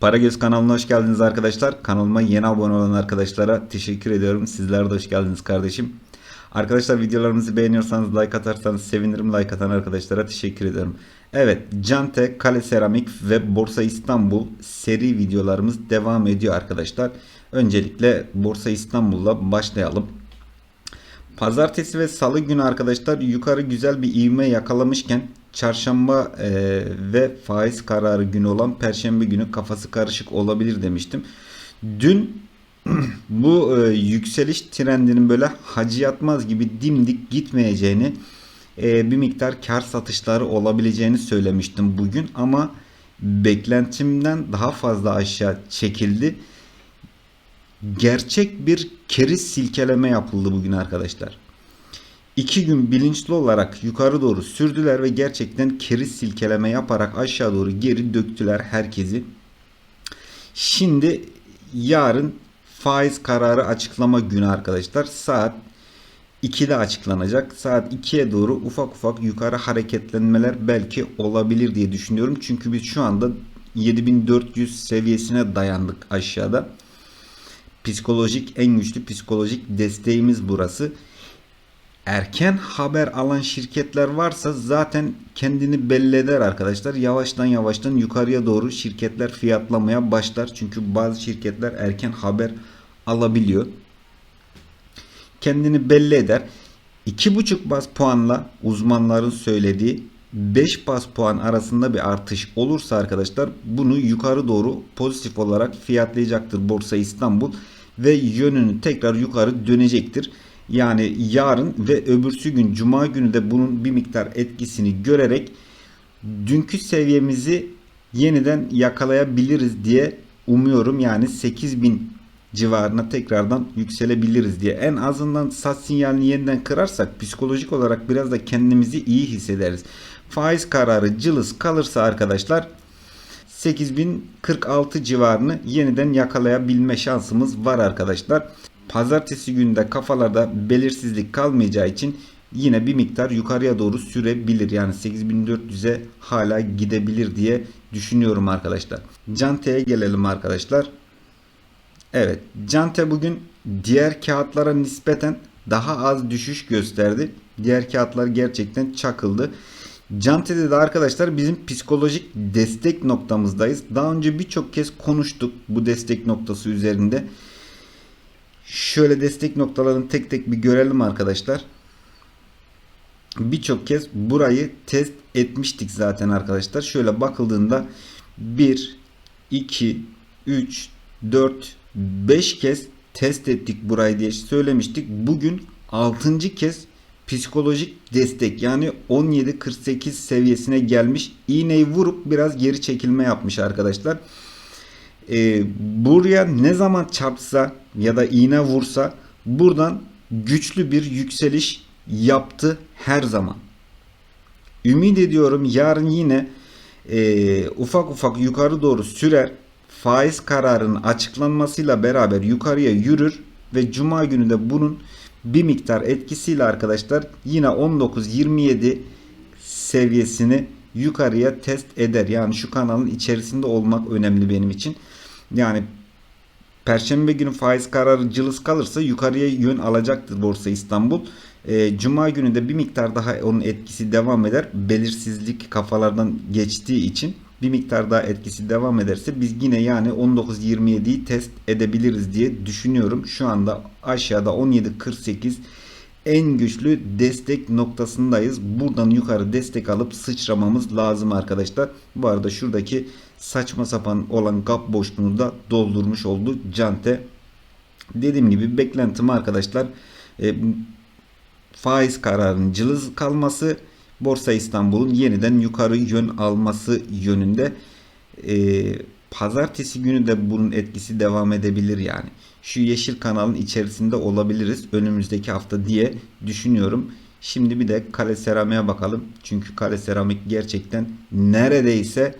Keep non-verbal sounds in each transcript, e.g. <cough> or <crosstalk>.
Paragöz kanalına hoş geldiniz arkadaşlar. Kanalıma yeni abone olan arkadaşlara teşekkür ediyorum. Sizler de hoş geldiniz kardeşim. Arkadaşlar videolarımızı beğeniyorsanız like atarsanız sevinirim. Like atan arkadaşlara teşekkür ediyorum. Evet Cante, Kale Seramik ve Borsa İstanbul seri videolarımız devam ediyor arkadaşlar. Öncelikle Borsa İstanbul'la başlayalım. Pazartesi ve salı günü arkadaşlar yukarı güzel bir ivme yakalamışken çarşamba e, ve faiz kararı günü olan perşembe günü kafası karışık olabilir demiştim. Dün <clears throat> bu e, yükseliş trendinin böyle hacı yatmaz gibi dimdik gitmeyeceğini e, bir miktar kar satışları olabileceğini söylemiştim bugün ama beklentimden daha fazla aşağı çekildi gerçek bir keriz silkeleme yapıldı bugün arkadaşlar. İki gün bilinçli olarak yukarı doğru sürdüler ve gerçekten keriz silkeleme yaparak aşağı doğru geri döktüler herkesi. Şimdi yarın faiz kararı açıklama günü arkadaşlar. Saat 2'de açıklanacak. Saat 2'ye doğru ufak ufak yukarı hareketlenmeler belki olabilir diye düşünüyorum. Çünkü biz şu anda 7400 seviyesine dayandık aşağıda psikolojik en güçlü psikolojik desteğimiz burası. Erken haber alan şirketler varsa zaten kendini belli eder arkadaşlar. Yavaştan yavaştan yukarıya doğru şirketler fiyatlamaya başlar. Çünkü bazı şirketler erken haber alabiliyor. Kendini belli eder. 2,5 bas puanla uzmanların söylediği 5 bas puan arasında bir artış olursa arkadaşlar bunu yukarı doğru pozitif olarak fiyatlayacaktır Borsa İstanbul ve yönünü tekrar yukarı dönecektir. Yani yarın ve öbürsü gün cuma günü de bunun bir miktar etkisini görerek dünkü seviyemizi yeniden yakalayabiliriz diye umuyorum. Yani 8000 civarına tekrardan yükselebiliriz diye. En azından sat sinyalini yeniden kırarsak psikolojik olarak biraz da kendimizi iyi hissederiz. Faiz kararı cılız kalırsa arkadaşlar 8046 civarını yeniden yakalayabilme şansımız var arkadaşlar. Pazartesi günde kafalarda belirsizlik kalmayacağı için yine bir miktar yukarıya doğru sürebilir. Yani 8400'e hala gidebilir diye düşünüyorum arkadaşlar. Cante'ye gelelim arkadaşlar. Evet Cante bugün diğer kağıtlara nispeten daha az düşüş gösterdi. Diğer kağıtlar gerçekten çakıldı. Cante'de de arkadaşlar bizim psikolojik destek noktamızdayız. Daha önce birçok kez konuştuk bu destek noktası üzerinde. Şöyle destek noktalarını tek tek bir görelim arkadaşlar. Birçok kez burayı test etmiştik zaten arkadaşlar. Şöyle bakıldığında 1, 2, 3, 4, 5 kez test ettik burayı diye söylemiştik. Bugün 6. kez psikolojik destek yani 17.48 seviyesine gelmiş. İğneyi vurup biraz geri çekilme yapmış arkadaşlar. Ee, buraya ne zaman çarpsa ya da iğne vursa buradan güçlü bir yükseliş yaptı her zaman. Ümit ediyorum yarın yine e, ufak ufak yukarı doğru sürer. Faiz kararının açıklanmasıyla beraber yukarıya yürür ve cuma günü de bunun bir miktar etkisiyle arkadaşlar yine 19-27 seviyesini yukarıya test eder. Yani şu kanalın içerisinde olmak önemli benim için. Yani Perşembe günü faiz kararı cılız kalırsa yukarıya yön alacaktır Borsa İstanbul. E, Cuma günü de bir miktar daha onun etkisi devam eder. Belirsizlik kafalardan geçtiği için bir miktar daha etkisi devam ederse biz yine yani 19.27'yi test edebiliriz diye düşünüyorum. Şu anda aşağıda 17.48 en güçlü destek noktasındayız. Buradan yukarı destek alıp sıçramamız lazım arkadaşlar. Bu arada şuradaki saçma sapan olan gap boşluğunu da doldurmuş oldu Cante. Dediğim gibi beklentim arkadaşlar e, faiz kararının cılız kalması Borsa İstanbul'un yeniden yukarı yön alması yönünde. E, pazartesi günü de bunun etkisi devam edebilir yani. Şu yeşil kanalın içerisinde olabiliriz önümüzdeki hafta diye düşünüyorum. Şimdi bir de kale seramiğe bakalım. Çünkü kale seramik gerçekten neredeyse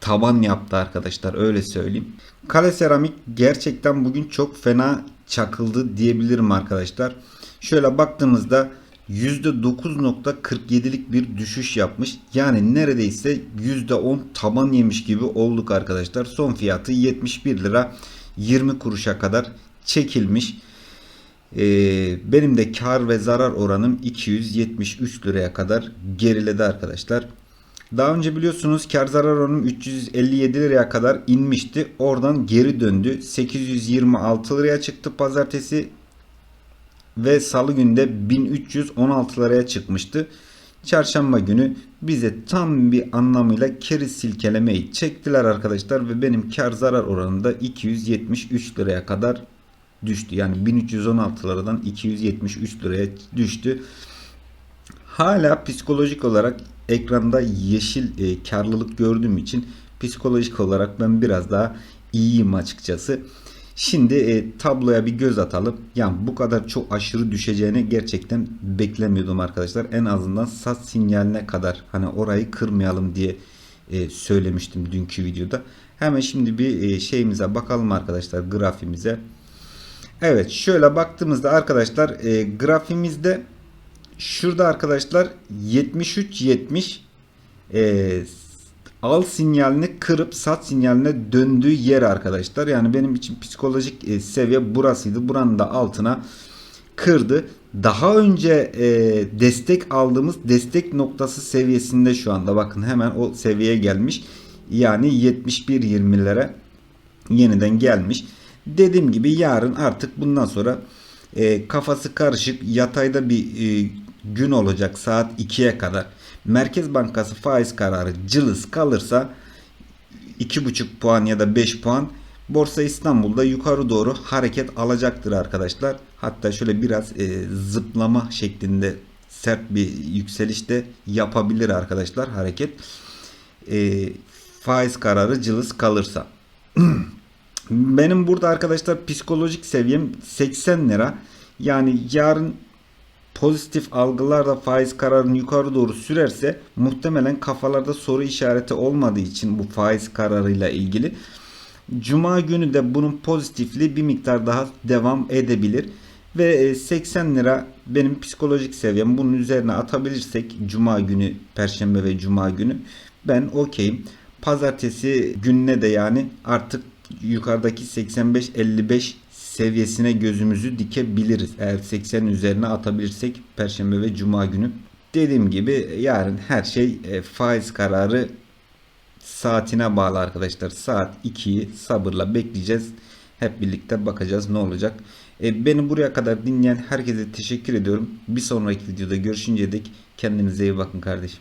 taban yaptı arkadaşlar öyle söyleyeyim. Kale seramik gerçekten bugün çok fena çakıldı diyebilirim arkadaşlar. Şöyle baktığımızda %9.47'lik bir düşüş yapmış. Yani neredeyse %10 taban yemiş gibi olduk arkadaşlar. Son fiyatı 71 lira 20 kuruşa kadar çekilmiş. Ee, benim de kar ve zarar oranım 273 liraya kadar geriledi arkadaşlar. Daha önce biliyorsunuz kar zarar oranım 357 liraya kadar inmişti. Oradan geri döndü. 826 liraya çıktı pazartesi ve salı günde 1316 liraya çıkmıştı. Çarşamba günü bize tam bir anlamıyla keri silkelemeyi çektiler arkadaşlar ve benim kar zarar oranında 273 liraya kadar düştü. Yani 1316 liradan 273 liraya düştü. Hala psikolojik olarak ekranda yeşil e, karlılık gördüğüm için psikolojik olarak ben biraz daha iyiyim açıkçası. Şimdi e, tabloya bir göz atalım. Yani bu kadar çok aşırı düşeceğini gerçekten beklemiyordum arkadaşlar. En azından sat sinyaline kadar hani orayı kırmayalım diye e, söylemiştim dünkü videoda. Hemen şimdi bir e, şeyimize bakalım arkadaşlar grafimize. Evet şöyle baktığımızda arkadaşlar e, grafimizde şurada arkadaşlar 73-70 e, al sinyalini kırıp sat sinyaline döndüğü yer arkadaşlar. Yani benim için psikolojik e, seviye burasıydı. Buranın da altına kırdı. Daha önce e, destek aldığımız destek noktası seviyesinde şu anda. Bakın hemen o seviyeye gelmiş. Yani 71-20'lere yeniden gelmiş. Dediğim gibi yarın artık bundan sonra e, kafası karışık yatayda bir e, gün olacak saat 2'ye kadar. Merkez Bankası faiz kararı cılız kalırsa 2,5 puan ya da 5 puan Borsa İstanbul'da yukarı doğru hareket alacaktır arkadaşlar. Hatta şöyle biraz e, zıplama şeklinde sert bir yükseliş de yapabilir arkadaşlar hareket. E, faiz kararı cılız kalırsa. <clears throat> Benim burada arkadaşlar psikolojik seviyem 80 lira. Yani yarın pozitif algılarla faiz kararını yukarı doğru sürerse muhtemelen kafalarda soru işareti olmadığı için bu faiz kararıyla ilgili Cuma günü de bunun pozitifliği bir miktar daha devam edebilir. Ve 80 lira benim psikolojik seviyem. Bunun üzerine atabilirsek Cuma günü, Perşembe ve Cuma günü ben okeyim. Pazartesi gününe de yani artık yukarıdaki 85-55 seviyesine gözümüzü dikebiliriz. Eğer 80 üzerine atabilirsek Perşembe ve Cuma günü. Dediğim gibi yarın her şey e, faiz kararı saatine bağlı arkadaşlar. Saat 2'yi sabırla bekleyeceğiz. Hep birlikte bakacağız ne olacak. E, beni buraya kadar dinleyen herkese teşekkür ediyorum. Bir sonraki videoda görüşünceye dek kendinize iyi bakın kardeşim.